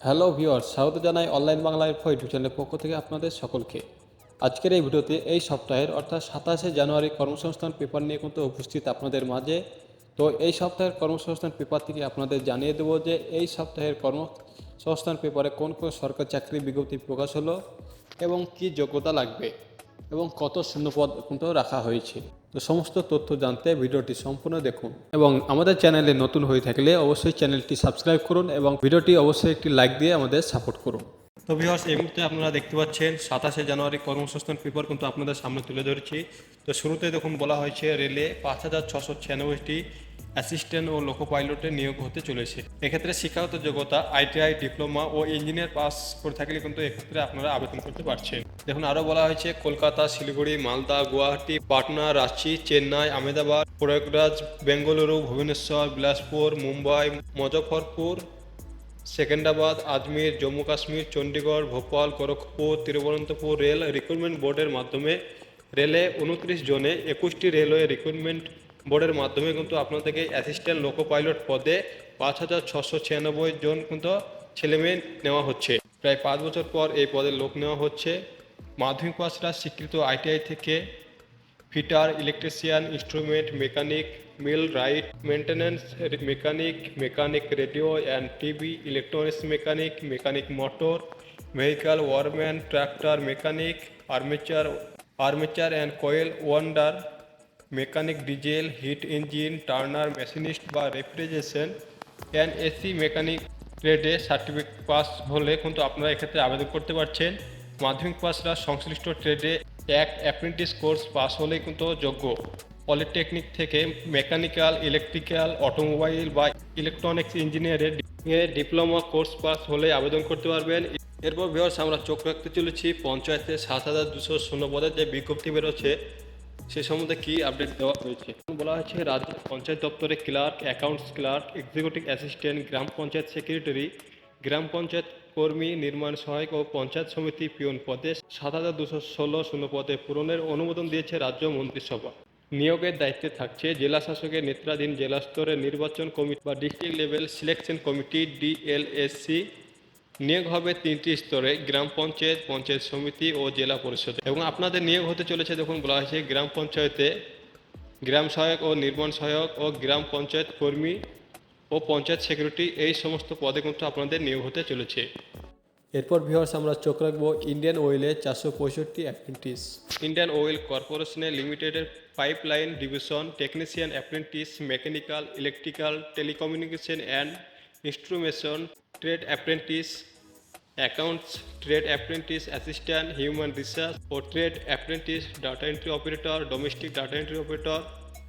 Hello viewer স্বাগত জানাই online Bangla info YouTube চ্যানেলের পক্ষ থেকে আপনাদের সকলকে। আজকের এই ভিডিওতে এই সপ্তাহের, অর্থাৎ সাতাশে জানুয়ারি কর্মসংস্থান পেপার নিয়ে কিন্তু উপস্থিত আপনাদের মাঝে। তো এই সপ্তাহের কর্মসংস্থান পেপার থেকে আপনাদের জানিয়ে দেবো যে এই সপ্তাহের কর্মসংস্থান পেপারে কোন কোন সরকারি চাকরি বিজ্ঞপ্তি প্রকাশ হলো এবং কি যোগ্যতা লাগবে এবং কত শূন্যপদ কিন্তু রাখা হয়েছে। তো সমস্ত তথ্য জানতে ভিডিওটি সম্পূর্ণ দেখুন এবং আমাদের চ্যানেলে নতুন হয়ে থাকলে অবশ্যই চ্যানেলটি সাবস্ক্রাইব করুন এবং ভিডিওটি অবশ্যই একটি লাইক দিয়ে আমাদের সাপোর্ট করুন। তো ভিউয়ার্স, এই মুহূর্তে আপনারা দেখতে পাচ্ছেন সাতাশে জানুয়ারি কর্মসংস্থান পেপার কিন্তু আপনাদের সামনে তুলে ধরেছি। তো শুরুতে দেখুন, বলা হয়েছে রেলে পাঁচ হাজার ছশো ছিয়ানব্বইটি অ্যাসিস্ট্যান্ট ও লোকো পাইলটের নিয়োগ হতে চলেছে। এক্ষেত্রে শিক্ষাগত যোগ্যতা, আইটিআই, ডিপ্লোমা ও ইঞ্জিনিয়ার পাস করে থাকলে কিন্তু এক্ষেত্রে আপনারা আবেদন করতে পারছেন। দেখুন আরও বলা হয়েছে, কলকাতা, শিলিগুড়ি, মালদা, গুয়াহাটি, পাটনা, রাঁচি, চেন্নাই, আহমেদাবাদ, প্রয়াগরাজ, বেঙ্গালুরু, ভুবনেশ্বর, বিলাসপুর, মুম্বাই, মুজফরপুর সেকেন্দ্রাবাদ আজমির, জম্মু কাশ্মীর চণ্ডীগড় ভোপাল, গোরখপুর, তিরুবনন্তপুর রেল রিক্রুটমেন্ট বোর্ডের মাধ্যমে রেলে উনত্রিশ জনে একুশটি রেলওয়ে রিক্রুটমেন্ট বোর্ডের মাধ্যমে কিন্তু আপনাদেরকে অ্যাসিস্ট্যান্ট লোকো পাইলট পদে পাঁচ হাজার ছশো ছিয়ানব্বই জন কিন্তু ছেলেমেয়ে নেওয়া হচ্ছে। প্রায় পাঁচ বছর পর এই পদে লোক নেওয়া হচ্ছে। মাধ্যমিক পাসরা স্বীকৃত আইটিআই থেকে। Fitter, electrician, instrument, mechanic, mill, right maintenance mechanic mechanic radio and TV, electronics mechanic mechanic motor vehicle wireman tractor mechanic, armature armature and coil winder, mechanic diesel, heat engine, turner, machinist বা refrigeration and AC mechanic ট্রেডে certificate pass হলে কিন্তু আপনারা এক্ষেত্রে আবেদন করতে পারছেন। মাধ্যমিক পাশরা সংশ্লিষ্ট ট্রেডে এক অ্যাপ্রেন্টিস কোর্স পাস হলেই কিন্তু যোগ্য। পলিটেকনিক থেকে মেকানিক্যাল, ইলেকট্রিক্যাল, অটোমোবাইল বা ইলেকট্রনিক্স ইঞ্জিনিয়ারের ডিপ্লোমা কোর্স পাস হলে আবেদন করতে পারবেন। এরপর ভিওর্স আমরা চোখ রাখতে চলেছি পঞ্চায়েতে সাত হাজার দুশো শূন্য পদের যে বিজ্ঞপ্তি বেরোচ্ছে, সে সম্বন্ধে কি আপডেট দেওয়া হয়েছে? বলা হয়েছে রাজ্য পঞ্চায়েত দপ্তরে clerk, accounts clerk, executive assistant, গ্রাম পঞ্চায়েত সেক্রেটারি গ্রাম পঞ্চায়েত কর্মী নির্মাণ সহায়ক ও পঞ্চায়েত সমিতি পিয়ন পদে সাত হাজার দুশো ষোলো শূন্য পদে পূরণের অনুমোদন দিয়েছে রাজ্য মন্ত্রিসভা। নিয়োগের দায়িত্বে থাকছে জেলা শাসকের নেতৃত্বাধীন জেলা স্তরের নির্বাচন কমিটি বা district level selection committee, DLSC. নিয়োগ হবে তিনটি স্তরে, গ্রাম পঞ্চায়েত পঞ্চায়েত সমিতি ও জেলা পরিষদ। এবং আপনাদের নিয়োগ হতে চলেছে দেখুন, বলা হয়েছে গ্রাম পঞ্চায়েতে। গ্রাম সহায়ক ও নির্মাণ সহায়ক ও গ্রাম পঞ্চায়েত কর্মী ও পঞ্চায়েত সেক্রেটারি এই সমস্ত পদে কিন্তু আপনাদের নিয়োগ হতে চলেছে। এরপর ভিউয়ার্স আমরা চোখ রাখব ইন্ডিয়ান অয়েলে চারশো পঁয়ষট্টি অ্যাপ্রেন্টিস ইন্ডিয়ান অয়েল কর্পোরেশনের লিমিটেডের pipeline division technician apprentice mechanical electrical telecommunication and instrumentation trade apprentice accounts trade apprentice assistant human research O trade apprentice data entry operator domestic data entry operator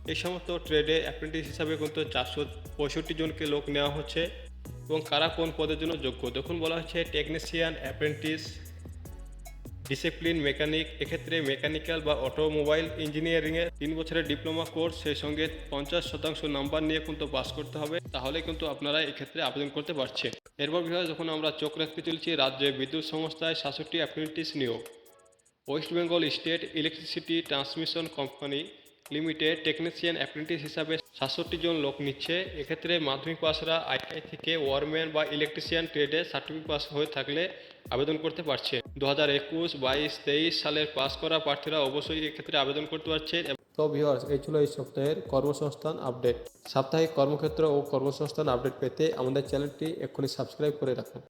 এই সমস্ত ট্রেডে apprentice হিসাবে কিন্তু চারশো পঁয়ষট্টি জনকে লোক নেওয়া হচ্ছে এবং কারা কোন পদের জন্য যোগ্য? দেখুন, বলা হচ্ছে টেকনিশিয়ান অ্যাপ্রেন্টিস ডিসিপ্লিন মেকানিক এক্ষেত্রে মেকানিক্যাল বা অটোমোবাইল ইঞ্জিনিয়ারিংয়ে তিন বছরের ডিপ্লোমা কোর্স সেই সঙ্গে পঞ্চাশ শতাংশ নাম্বার নিয়ে কিন্তু পাস করতে হবে, তাহলে কিন্তু আপনারা এক্ষেত্রে আবেদন করতে পারছেন। এরপর বিভাগে যখন আমরা চোখ রাখতে চলছি, রাজ্যে বিদ্যুৎ সংস্থায় সাতষট্টি অ্যাপ্রেন্টিস নিয়োগ। West Bengal state electricity transmission company limited technician apprentice হিসাবে সাতষট্টি জন লোক নিচ্ছে। এক্ষেত্রে মাধ্যমিক পাসরা আইটিআই থেকে ওয়ারম্যান বা ইলেকট্রিশিয়ান ট্রেডে সার্টিফিকেট পাস হয়ে থাকলে আবেদন করতে পারছে। দু হাজার একুশ, বাইশ, তেইশ সালের পাস করা প্রার্থীরা অবশ্যই এক্ষেত্রে আবেদন করতে পারছে তো ভিউয়ার্স, এই ছিল এই সপ্তাহের কর্মসংস্থান আপডেট। সাপ্তাহিক কর্মক্ষেত্র ও কর্মসংস্থান আপডেট পেতে আমাদের চ্যানেলটি এক্ষুনি সাবস্ক্রাইব করে রাখুন।